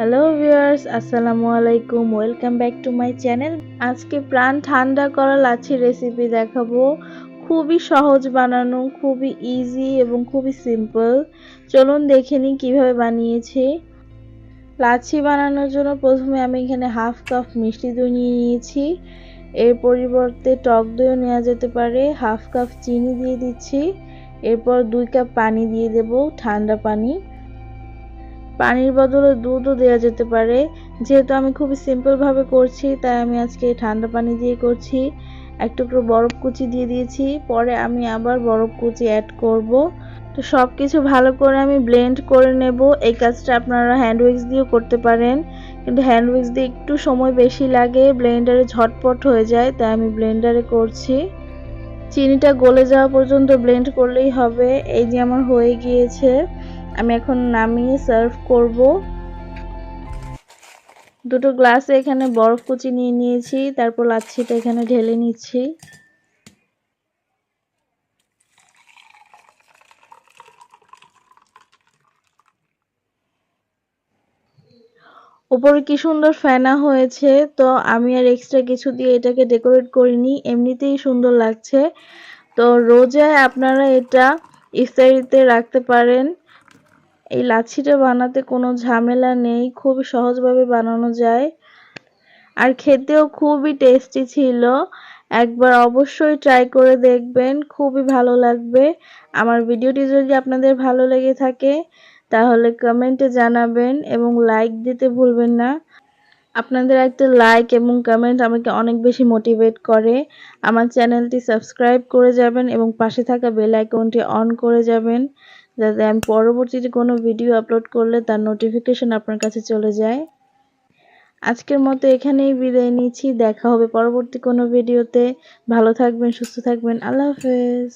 Hello viewers আসসালামু আলাইকুম welcome back to my channel আজকে প্রাণ ঠান্ডা করা লাচ্ছির রেসিপি দেখাবো। খুবই সহজ বানানো, খুবই ইজি এবং খুবই সিম্পল চলুন দেখে নিই কীভাবে বানিয়েছি। লাচ্ছি বানানোর জন্য প্রথমে আমি এখানে হাফ কাপ মিষ্টি দই নিয়ে নিয়েছি। এর পরিবর্তে টক দইও নেওয়া যেতে পারে। হাফ কাপ চিনি দিয়ে দিচ্ছি। এরপর দুই কাপ পানি দিয়ে দেব ঠান্ডা পানি। পানির বদলে দুধও দেওয়া যেতে পারে। যেহেতু আমি খুবই সিম্পলভাবে করছি, তাই আমি আজকে ঠান্ডা পানি দিয়ে করছি। এক টুকরো বরফ কুচি দিয়ে দিয়েছি, পরে আমি আবার বরফ কুচি অ্যাড করব। তো সব কিছু ভালো করে আমি ব্লেন্ড করে নেব। এই কাজটা আপনারা হ্যান্ড উইক্স দিয়েও করতে পারেন। কিন্তু হ্যান্ড উইক্স দিয়ে একটু সময় বেশি লাগে ব্লেন্ডারে ঝটপট হয়ে যায়, তাই আমি ব্লেন্ডারে করছি। চিনিটা গলে যাওয়া পর্যন্ত ব্লেন্ড করলেই হবে। এই যে আমার হয়ে গিয়েছে। আমি এখন নামিয়ে সার্ভ করব। দুটো গ্লাসে এখানে বরফ কুচি নিয়ে নিয়েছি, তারপর লাচ্ছিটা এখানে ঢেলে নিচ্ছি। উপরে কি সুন্দর ফেনা হয়েছে, তো আমি আর এক্সট্রা কিছু দিয়ে এটাকে ডেকোরেট করিনি, এমনিতেই সুন্দর লাগছে। তো রোজায় আপনারা এটা ইফতারিতে রাখতে পারেন। এই লাচ্ছিটা বানাতে কোনো ঝামেলা নেই, খুবই সহজভাবে বানানো যায়। আর খেতেও খুবই টেস্টি ছিল। একবার অবশ্যই ট্রাই করে দেখবেন, খুবই ভালো লাগবে। আমার ভিডিওটি যদি আপনাদের ভালো লেগে থাকে, তাহলে কমেন্টে জানাবেন এবং লাইক দিতে ভুলবেন না। আপনাদের একটা লাইক এবং কমেন্ট আমাকে অনেক বেশি মোটিভেট করে। আমার চ্যানেলটি সাবস্ক্রাইব করে যাবেন এবং পাশে থাকা বেল আইকনটি অন করে যাবেন। যাতে আমি পরবর্তীতে কোনো ভিডিও আপলোড করলে তার নোটিফিকেশন আপনার কাছে চলে যায়। আজকের মতো এখানেই বিদায় নিচ্ছি। দেখা হবে পরবর্তী কোনো ভিডিওতে ভালো থাকবেন, সুস্থ থাকবেন। আল্লাহ হাফেজ।